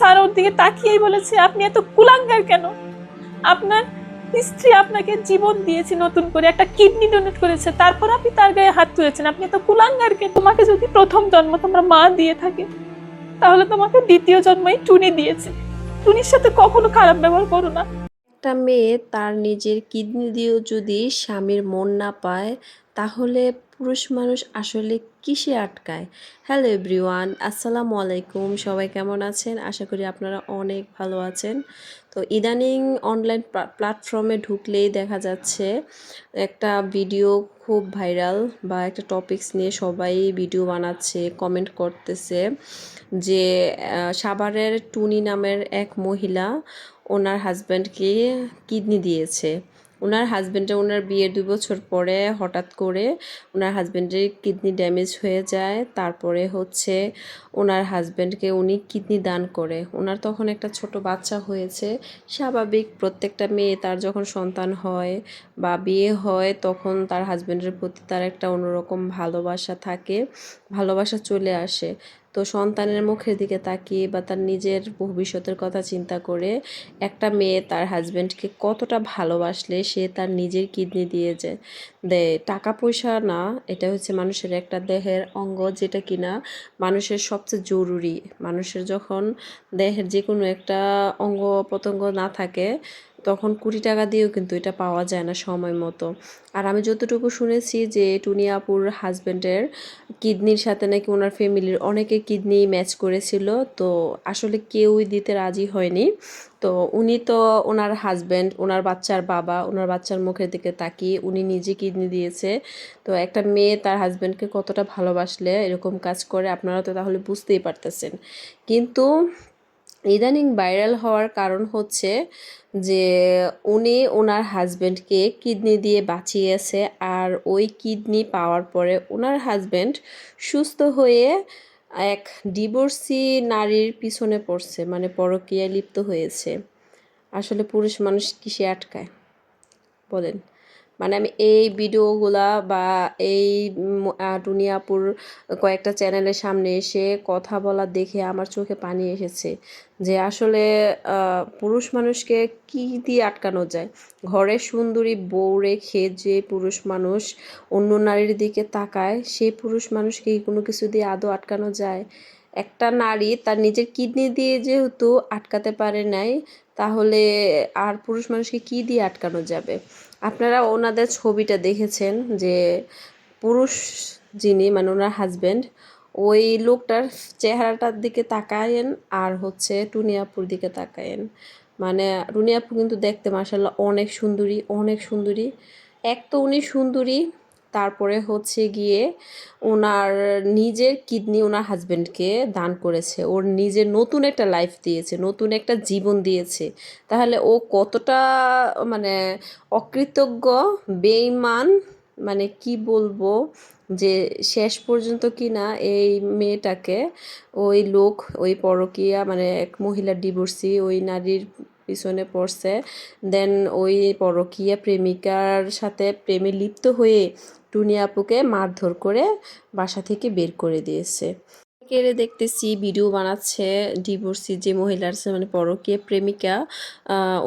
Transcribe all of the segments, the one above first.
Sir ওর দিকে তাকিয়েই বলেছে, আপনি এত কুলাঙ্গার কেন? আপনার স্ত্রী আপনাকে জীবন দিয়েছে নতুন করে, একটা কিডনি ডোনেট করেছে, তারপর আপনি তার গায়ে হাত তুলেছেন। আপনি এত কুলাঙ্গারকে তোমাকে যদি প্রথম জন্ম তোমরা মা দিয়ে থাকে, তাহলে তোমাকে দ্বিতীয় জন্মই টুনি দিয়েছে। টুনির সাথে কখনো খারাপ ব্যবহার করো না। একটা মেয়ে তার নিজের কিডনি দিয়েও যদি স্বামীর মন না পায়, তাহলে পুরুষ মানুষ আসলে কিসে আটকায়? হ্যালো এভরিওয়ান আসসালামু আলাইকুম। সবাই কেমন আছেন? আশা করি আপনারা অনেক ভালো আছেন। তো ইদানিং অনলাইন প্ল্যাটফর্মে ঢুকলেই দেখা যাচ্ছে, একটা ভিডিও খুব ভাইরাল বা একটা টপিকস নিয়ে সবাই ভিডিও বানাচ্ছে কমেন্ট করতেছে যে সাভারের টুনি নামের এক মহিলা ওনার হাজব্যান্ডকে কিডনি দিয়েছে। ওনার হাজব্যান্ডের ওনার বিয়ের দুই বছর পরে হঠাৎ করে ওনার হাজব্যান্ডের কিডনি ড্যামেজ হয়ে যায়। তারপরে হচ্ছে ওনার হাজব্যান্ডকে উনি কিডনি দান করে। ওনার তখন একটা ছোট বাচ্চা হয়েছে। স্বাভাবিক প্রত্যেকটা মেয়ে তার যখন সন্তান হয় বা বিয়ে হয় তখন তার হাজব্যান্ডের প্রতি তার একটা অন্যরকম ভালোবাসা থাকে। ভালোবাসা চলে আসে। তো সন্তানের মুখের দিকে তাকিয়ে বা তার নিজের ভবিষ্যতের কথা চিন্তা করে একটা মেয়ে তার হাজব্যান্ডকে কতটা ভালোবাসলে সে তার নিজের কিডনি দিয়ে যায়। দেয় টাকা পয়সা না, এটা হচ্ছে মানুষের একটা দেহের অঙ্গ যেটা কিনা মানুষের সবচেয়ে জরুরি। মানুষের যখন দেহের যে কোনো একটা অঙ্গ প্রত্যঙ্গ না থাকে তখন কুড়ি টাকা দিয়েও কিন্তু এটা পাওয়া যায় না সময় মতো। আর আমি যতটুকু শুনেছি যে টুনিয়াপুর হাজব্যান্ডের কিডনির সাথে নাকি ওনার ফ্যামিলির অনেকে কিডনি ম্যাচ করেছিল, তো আসলে কেউই দিতে রাজি হয়নি। তো উনি তো ওনার হাজব্যান্ড ওনার বাচ্চার বাবা, ওনার বাচ্চার মুখের দিকে তাকিয়ে উনি নিজে কিডনি দিয়েছে। তো একটা মেয়ে তার হাজব্যান্ডকে কতটা ভালোবাসলে এরকম কাজ করে, আপনারা তো তাহলে বুঝতেই পারতেছেন। কিন্তু ইদানিং ভাইরাল হওয়ার কারণ হচ্ছে যে উনি ওনার হাজব্যান্ডকে কিডনি দিয়ে বাঁচিয়েছে আর ওই কিডনি পাওয়ার পরে ওনার হাজব্যান্ড সুস্থ হয়ে এক ডিভোর্সি নারীর পিছনে পড়ছে মানে পরকীয়ায় লিপ্ত হয়েছে। আসলে পুরুষ মানুষ কিসে আটকায়? বলেন। মানে আমি এই ভিডিওগুলা বা এই টুনিয়াপুর কয়েকটা চ্যানেলের সামনে এসে কথা বলা দেখে আমার চোখে পানি এসেছে যে আসলে পুরুষ মানুষকে কি দিয়ে আটকানো যায়? ঘরে সুন্দরী বউ রেখে যে পুরুষ মানুষ অন্য নারীর দিকে তাকায়, সেই পুরুষ মানুষকে কোনো কিছু দিয়ে আদৌ আটকানো যায়? একটা নারী তার নিজের কিডনি দিয়ে যেহেতু আটকাতে পারে নাই, তাহলে আর পুরুষ মানুষকে কি দিয়ে আটকানো যাবে? আপনারা ওনাদের ছবিটা দেখেছেন যে পুরুষ যিনি মানে ওনার হাজব্যান্ড ওই লোকটার চেহারাটার দিকে তাকায়েন আর হচ্ছে টুনিয়াপুর দিকে তাকায়েন। মানে রুনিয়াপু কিন্তু দেখতে মার্শাল্লাহ অনেক সুন্দরী অনেক সুন্দরী। এক তো উনি সুন্দরী তারপরে হচ্ছে গিয়ে ওনার নিজের কিডনি ওনার হাজব্যান্ডকে দান করেছে। ওর নিজের নতুন একটা লাইফ দিয়েছে, নতুন একটা জীবন দিয়েছে। তাহলে ও কতটা মানে অকৃতজ্ঞ, বেঈমান মানে কি বলব যে শেষ পর্যন্ত কি না এই মেয়েটাকে, ওই লোক, ওই পরকীয়া মানে এক মহিলা ডিভোর্সি ওই নারীর পিছনে পড়ছে। দেন ওই পরকীয়া প্রেমিকার সাথে প্রেমে লিপ্ত হয়ে টুনি আপুকে মারধর করে বাসা থেকে বের করে দিয়েছে। কেড়ে দেখতেছি ভিডিও বানাচ্ছে ডিভোর্সি যে মহিলার মানে পরকীয়া প্রেমিকা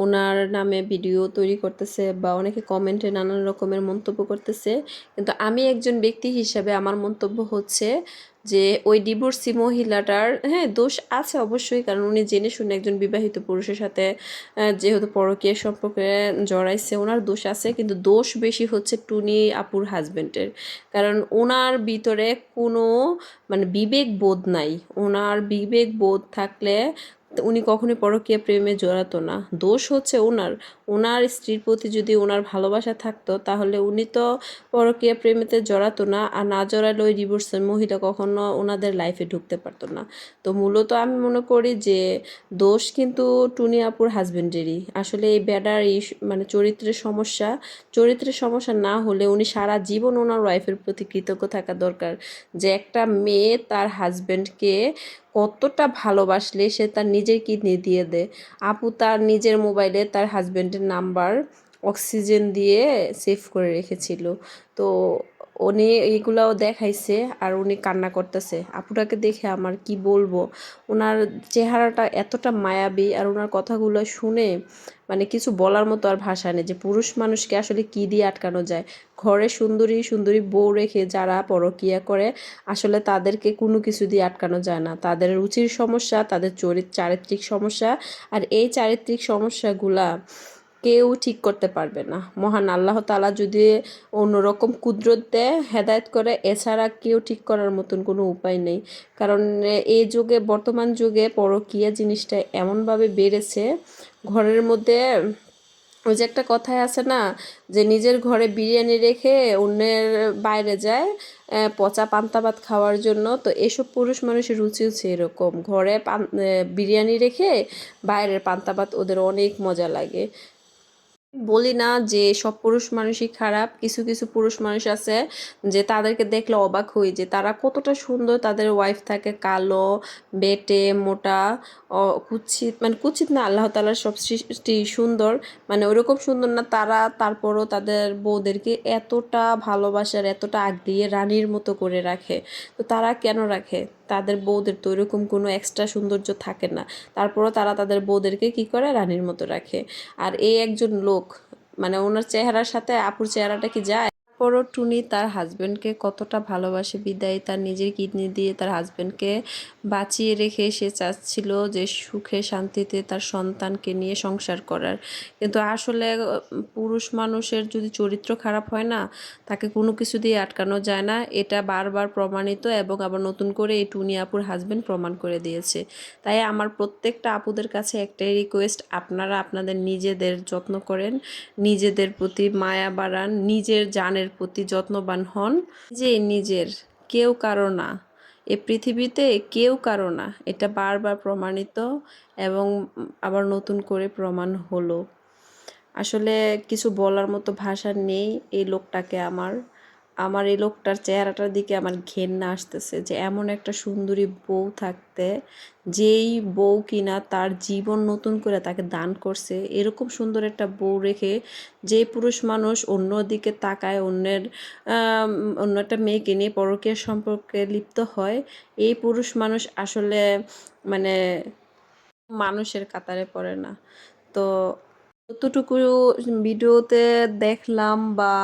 ওনার নামে ভিডিও তৈরি করতেছে বা অনেকে কমেন্টে নানান রকমের মন্তব্য করতেছে। কিন্তু আমি একজন ব্যক্তি হিসাবে আমার মন্তব্য হচ্ছে যে ওই ডিভোর্সি মহিলাটার হ্যাঁ দোষ আছে অবশ্যই, কারণ উনি জেনে শুনে একজন বিবাহিত পুরুষের সাথে যেহেতু পরকীয় সম্পর্কে জড়াইছে, ওনার দোষ আছে, কিন্তু দোষ বেশি হচ্ছে টুনি আপুর হাজবেন্ডের কারণ ওনার ভিতরে কোনো মানে বিবেক বোধ নাই। ওনার বিবেক বোধ থাকলে উনি কখনোই পরকীয়া প্রেমে জড়াতো না। দোষ হচ্ছে ওনার। ওনার স্ত্রীর প্রতি যদি ওনার ভালোবাসা থাকতো, তাহলে উনি তো পরকীয়া প্রেমেতে জড়াতো না, আর না জড়ালে ওই ডিভোর্সের মহিলা কখনো ওনাদের লাইফে ঢুকতে পারতো না। তো মূলত আমি মনে করি যে, দোষ কিন্তু টুনি আপুর হাজবেন্ডেরই আসলে এই ব্যাডার এই মানে চরিত্রের সমস্যা চরিত্রের সমস্যা না হলে উনি সারা জীবন ওনার ওয়াইফের প্রতি কৃতজ্ঞ থাকা দরকার যে একটা মেয়ে তার হাজবেন্ডকে কতটা ভালোবাসলে সে তার নিজের কিডনি দিয়ে দেয় আপু তার নিজের মোবাইলে তার হাজব্যান্ডের নাম্বার অক্সিজেন দিয়ে সেভ করে রেখেছিল। তো উনি এইগুলাও দেখাইছে আর উনি কান্না করতেছে। আপুটাকে দেখে আমার কি বলব? ওনার চেহারাটা এতটা মায়াবী আর ওনার কথাগুলো শুনে মানে কিছু বলার মতো আর ভাষা নেই যে পুরুষ মানুষকে আসলে কি দিয়ে আটকানো যায়। ঘরে সুন্দরী সুন্দরী বউ রেখে যারা পরকিয়া করে, আসলে তাদেরকে কোনো কিছু দিয়ে আটকানো যায় না। তাদের রুচির সমস্যা, তাদের চরিত, চারিত্রিক সমস্যা আর এই চারিত্রিক সমস্যাগুলা কেউ ঠিক করতে পারবে না। মহান আল্লাহ তালা যদি অন্যরকম কুদরত দেয়, হেদায়েত করে, এছাড়া কেউ ঠিক করার মতন কোনো উপায় নেই। কারণ এই যুগে, বর্তমান যুগে পরকীয়া জিনিসটা এমনভাবে বেড়েছে, ঘরের মধ্যে ওই যে একটা কথায় আছে না, যে নিজের ঘরে বিরিয়ানি রেখে অন্যের বাইরে যায় পচা পান্তা ভাত খাওয়ার জন্য। তো এসব পুরুষ মানুষের রুচি হচ্ছে এরকম। ঘরে বিরিয়ানি রেখে বাইরের পান্তা ভাত ওদের অনেক মজা লাগে। বলি না যে সব পুরুষ মানুষই খারাপ, কিছু কিছু পুরুষ মানুষ আছে যে তাদেরকে দেখলে অবাক হই যে তারা কতটা সুন্দর তাদের ওয়াইফ থাকে কালো, বেটে, মোটা কুৎসিত মানে কুৎসিত না, আল্লাহ তালার সব সৃষ্টি সুন্দর মানে ওরকম সুন্দর না তারা তারপরও তাদের বউদেরকে এতটা ভালোবাসার, এতটা আগলিয়ে রানীর মতো করে রাখে। তো তারা কেন রাখে? তাদের বউদের তো ওইরকম কোনো এক্সট্রা সৌন্দর্য থাকে না। তারপরও তারা তাদের বউদেরকে কি করে? রানীর মতো রাখে। আর এই একজন লোক মানে ওনার চেহারার সাথে আপুর চেহারাটা কি যায়? তারপরও টুনি তার হাজবেন্ডকে কতটা ভালোবাসে, বিদায় তার নিজের কিডনি দিয়ে তার হাজবেন্ডকে বাঁচিয়ে রেখে সে চাচ্ছিল যে সুখে শান্তিতে তার সন্তানকে নিয়ে সংসার করার। কিন্তু আসলে পুরুষ মানুষের যদি চরিত্র খারাপ হয় না, তাকে কোনো কিছু দিয়ে আটকানো যায় না। এটা বারবার প্রমাণিত এবং আবার নতুন করে এই টুনি আপুর হাজবেন্ড প্রমাণ করে দিয়েছে। তাই আমার প্রত্যেকটা আপুদের কাছে একটাই রিকোয়েস্ট আপনারা আপনাদের নিজেদের যত্ন করেন, নিজেদের প্রতি মায়া বাড়ান, নিজের জানের প্রতি যত্নবান হন যে নিজের, কেউ কারও না। এ পৃথিবীতে কেউ কারও না। এটা বারবার প্রমাণিত এবং আবার নতুন করে প্রমাণ হলো। আসলে কিছু বলার মতো ভাষা নেই এই লোকটাকে আমার। আমার এই লোকটার চেহারাটার দিকে আমার ঘেন্না আসতেছে যে এমন একটা সুন্দরী বউ থাকতে, যেই বউ কিনা তার জীবন নতুন করে তাকে দান করছে, এরকম সুন্দর একটা বউ রেখে যে পুরুষ মানুষ অন্য দিকে তাকায়, অন্যের অন্য একটা মেয়েকে নিয়ে পরকীয়ার সম্পর্কে লিপ্ত হয়, এই পুরুষ মানুষ আসলে মানে মানুষের কাতারে পড়ে না। তো যতটুকু ভিডিওতে দেখলাম বা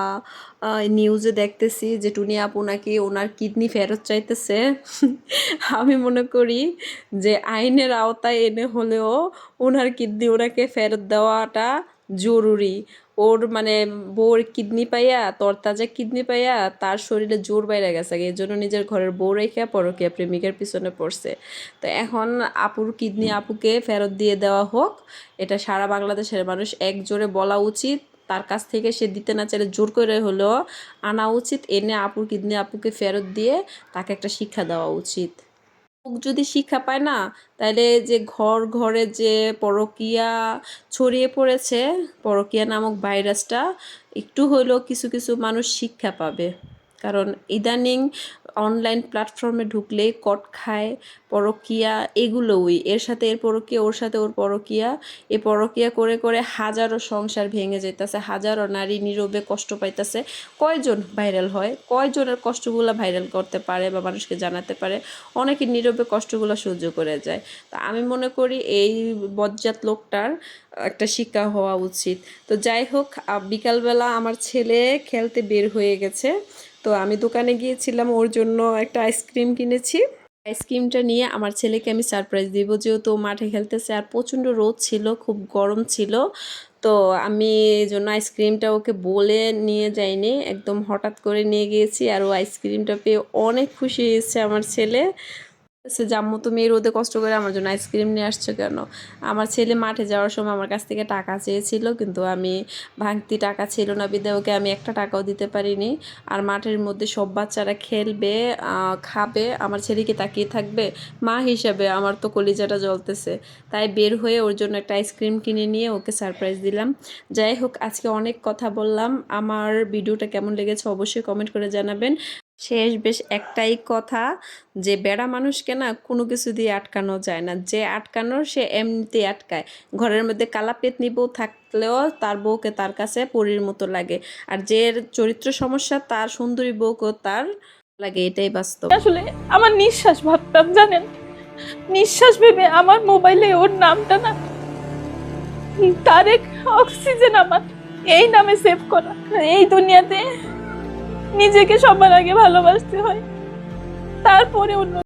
নিউজে দেখতেছি যে টুনি আপু নাকি ওনার কিডনি ফেরত চাইতেছে। আমি মনে করি যে আইনের আওতায় এনে হলেও ওনার কিডনি ওনাকে ফেরত দেওয়াটা জরুরি। ওর মানে বউর কিডনি পাইয়া, তরতাজা কিডনি পাইয়া তার শরীরে জোর বাইরে গেছে এই জন্য নিজের ঘরের বউ রেখে পরকীয়া প্রেমিকের পিছনে পড়ছে। তো এখন আপুর কিডনি আপুকে ফেরত দিয়ে দেওয়া হোক। এটা সারা বাংলাদেশের মানুষ এক জোরে বলা উচিত। তার কাছ থেকে সে দিতে না চাইলে জোর করে হলেও আনা উচিত। এনে আপুর কিডনি আপুকে ফেরত দিয়ে তাকে একটা শিক্ষা দেওয়া উচিত। যদি শিক্ষা পায় না তাহলে যে ঘর ঘরে যে পরকিয়া ছড়িয়ে পড়েছে, পরকিয়া নামক ভাইরাসটা একটু হইলেও কিছু কিছু মানুষ শিক্ষা পাবে। কারণ ইদানিং অনলাইন প্ল্যাটফর্মে ঢুকলেই কট খায়, পরকীয়া এগুলোই। এর সাথে এর পরকীয়া, ওর সাথে ওর পরকীয়া। এ পরকীয়া করে করে হাজারো সংসার ভেঙে যেতেছে হাজারো নারী নীরবে কষ্ট পাইতেছে। কয়জন ভাইরাল হয়? কয়জনের কষ্টগুলো ভাইরাল করতে পারে বা মানুষকে জানাতে পারে? অনেকে নীরবে কষ্টগুলো সহ্য করে যায়। তা আমি মনে করি এই বজ্জাত লোকটার একটা শিক্ষা হওয়া উচিত। তো যাই হোক বিকালবেলা আমার ছেলে খেলতে বের হয়ে গেছে। তো আমি দোকানে গিয়েছিলাম, ওর জন্য একটা আইসক্রিম কিনেছি। আইসক্রিমটা নিয়ে আমার ছেলেকে আমি সারপ্রাইজ দিব, যেহেতু মাঠে খেলতেছে আর প্রচণ্ড রোদ ছিল, খুব গরম ছিল। তো আমি এই জন্য আইসক্রিমটা ওকে বলে নিয়ে যাইনি, একদম হঠাৎ করে নিয়ে গিয়েছি আর ও আইসক্রিমটা পেয়ে অনেক খুশি হয়েছে আমার ছেলে। সে, জাম্মু, তুমি এই রোদে কষ্ট করে আমার জন্য আইসক্রিম নিয়ে আসছো কেন? আমার ছেলে মাঠে যাওয়ার সময় আমার কাছ থেকে টাকা চেয়েছিল, কিন্তু আমি ভাঙতি টাকা ছিল না বিদায় ওকে আমি একটা টাকাও দিতে পারিনি। আর মাঠের মধ্যে সব বাচ্চারা খেলবে খাবে, আমার ছেলেকে তাকিয়ে থাকবে? মা হিসাবে আমার তো কলিজাটা জ্বলতেছে। তাই বের হয়ে ওর জন্য একটা আইসক্রিম কিনে নিয়ে ওকে সারপ্রাইজ দিলাম। যাই হোক, আজকে অনেক কথা বললাম। আমার ভিডিওটা কেমন লেগেছে অবশ্যই কমেন্ট করে জানাবেন। শেষ বেশ একটাই কথা যে বেড়া মানুষকে না কোনো কিছু দিয়ে আটকানো যায় না। যে আটকানোর সে এমনিতেই আটকায়। ঘরের মধ্যে কালা পেতনি বউ থাকলেও তার বউকে তার কাছে পরীর মতো লাগে। আর যে চরিত্র সমস্যা, তার সুন্দরী বউকেও তার লাগে, এটাই বাস্তব। আসলে আমার নিঃশ্বাস ভাবতাম, জানেন? নিঃশ্বাস ভেবে আমার মোবাইলে ওর নামটা না তারেক অক্সিজেন আমার, এই নামে সেভ করা। এই দুনিয়াতে নিজেকে সবার আগে ভালোবাসতে হয়। তারপরে অন্য